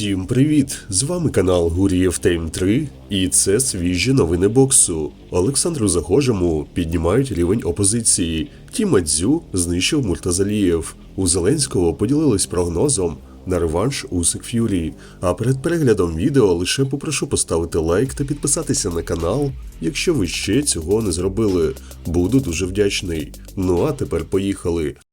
Всім привіт! З вами канал Гурієв Тайм 3 і це свіжі новини боксу. Олександру Загожему піднімають рівень опозиції. Тіма Дзю знищив Муртазалієв. У Зеленського поділились прогнозом на реванш Усик Ф'юрі. А перед переглядом відео лише попрошу поставити лайк та підписатися на канал, якщо ви ще цього не зробили. Буду дуже вдячний. Ну а тепер поїхали.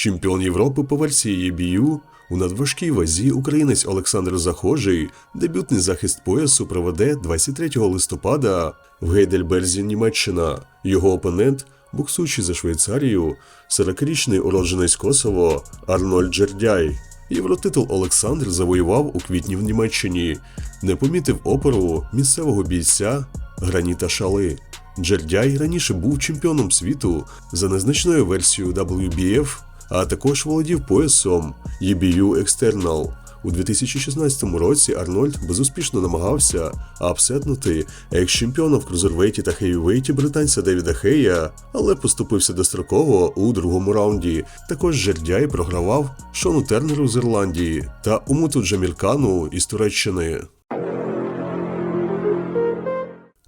Чемпіон Європи по версії EBU у надважкій вазі українець Олександр Захожий дебютний захист поясу проведе 23 листопада в Гейдельберзі, Німеччина. Його опонент, боксуючий за Швейцарію, 40-річний уродженець Косово Арнольд Джердяй. Євротитул Олександр завоював у квітні в Німеччині, не помітив опору місцевого бійця Граніта Шали. Джердяй раніше був чемпіоном світу за незначною версією WBF, а також володів поясом EBU External. У 2016 році Арнольд безуспішно намагався апсетнути екс-чемпіона в крузервейті та хейвейті британця Девіда Хея, але поступився достроково у другому раунді. Також жердяй програвав Шону Тернеру з Ірландії та Умуту Джамількану із Туреччини.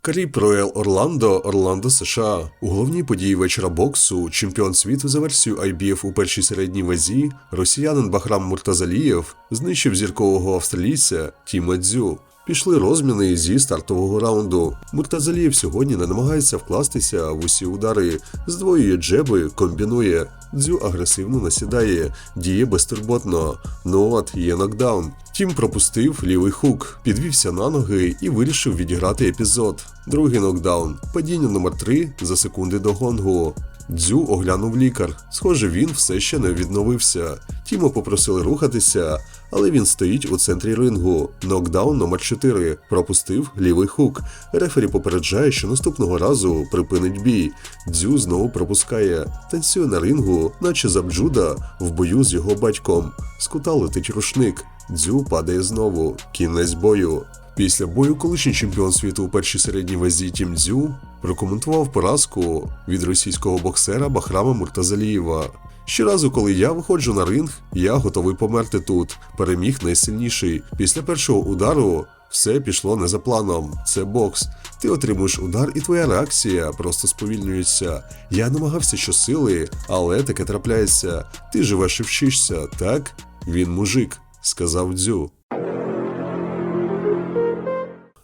Каріб Роял Орландо, Орландо, США. У головній події вечора боксу чемпіон світу за версією IBF у першій середній вазі, росіянин Бахрам Муртазалієв знищив зіркового австралійця Тіма Дзю. Пішли розміни зі стартового раунду. Муртазалієв сьогодні не намагається вкластися в усі удари, здвоює джеби, комбінує. Дзю агресивно насідає, діє безтурботно. Ну от є нокдаун. Тім пропустив лівий хук, підвівся на ноги і вирішив відіграти епізод. Другий нокдаун. Падіння номер 3 за секунди до гонгу. Дзю оглянув лікар. Схоже, він все ще не відновився. Тімо попросили рухатися, але він стоїть у центрі рингу. Нокдаун номер 4 пропустив лівий хук. Рефері попереджає, що наступного разу припинить бій. Дзю знову пропускає. Танцює на рингу, наче Забджуда в бою з його батьком. З кута летить рушник. Дзю падає знову. Кінець бою. Після бою колишній чемпіон світу у першій середній вазі Тім Дзю прокоментував поразку від російського боксера Бахрама Муртазалієва. Щоразу, коли я виходжу на ринг, я готовий померти тут. Переміг найсильніший. Після першого удару все пішло не за планом. Це бокс. Ти отримуєш удар, і твоя реакція просто сповільнюється. Я намагався щосили, але таке трапляється. Ти живеш і вчишся, так? Він мужик, сказав Дзю.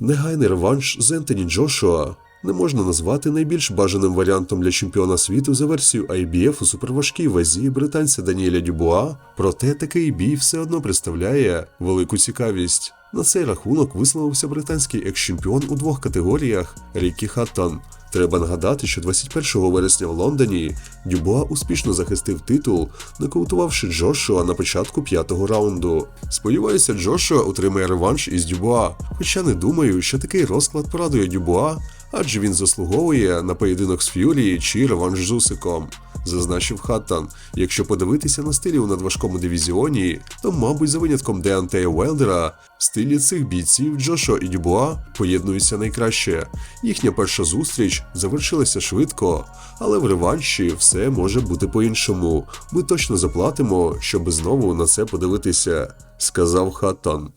Негайний реванш з Ентоні Джошуа не можна назвати найбільш бажаним варіантом для чемпіона світу за версією IBF у суперважкій вазі британця Даніеля Дюбуа, проте такий бій все одно представляє велику цікавість. На цей рахунок висловився британський екс-чемпіон у двох категоріях Рікі Хаттон. Треба нагадати, що 21 вересня в Лондоні Дюбуа успішно захистив титул, нокаутувавши Джошуа на початку п'ятого раунду. Сподіваюся, Джошуа отримає реванш із Дюбуа, хоча не думаю, що такий розклад порадує Дюбуа, адже він заслуговує на поєдинок з Ф'юрі чи реванш з Усиком. Зазначив Хаттан. Якщо подивитися на стилі у надважкому дивізіоні, то, мабуть, за винятком Деантея Уелдера, стилі цих бійців Джошо і Дюбуа поєднуються найкраще. Їхня перша зустріч завершилася швидко, але в реванші все може бути по-іншому. Ми точно заплатимо, щоб знову на це подивитися, сказав Хаттан.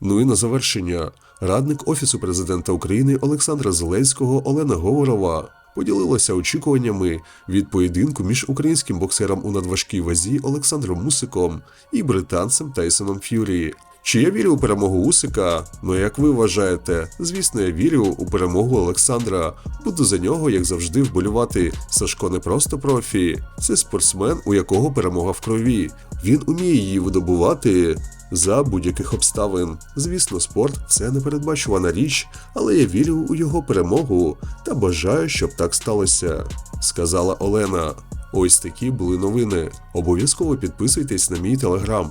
Ну і на завершення, радник Офісу президента України Олександра Зеленського Олена Говорова поділилася очікуваннями від поєдинку між українським боксером у надважкій вазі Олександром Мусиком і британцем Тайсоном Ф'юрі. Чи я вірю у перемогу Усика? Ну як ви вважаєте? Звісно, я вірю у перемогу Олександра. Буду за нього, як завжди, вболювати. Сашко не просто профі, це спортсмен, у якого перемога в крові. Він уміє її видобувати за будь-яких обставин. Звісно, спорт це непередбачувана річ, але я вірю у його перемогу та бажаю, щоб так сталося, сказала Олена. Ось такі були новини. Обов'язково підписуйтесь на мій телеграм.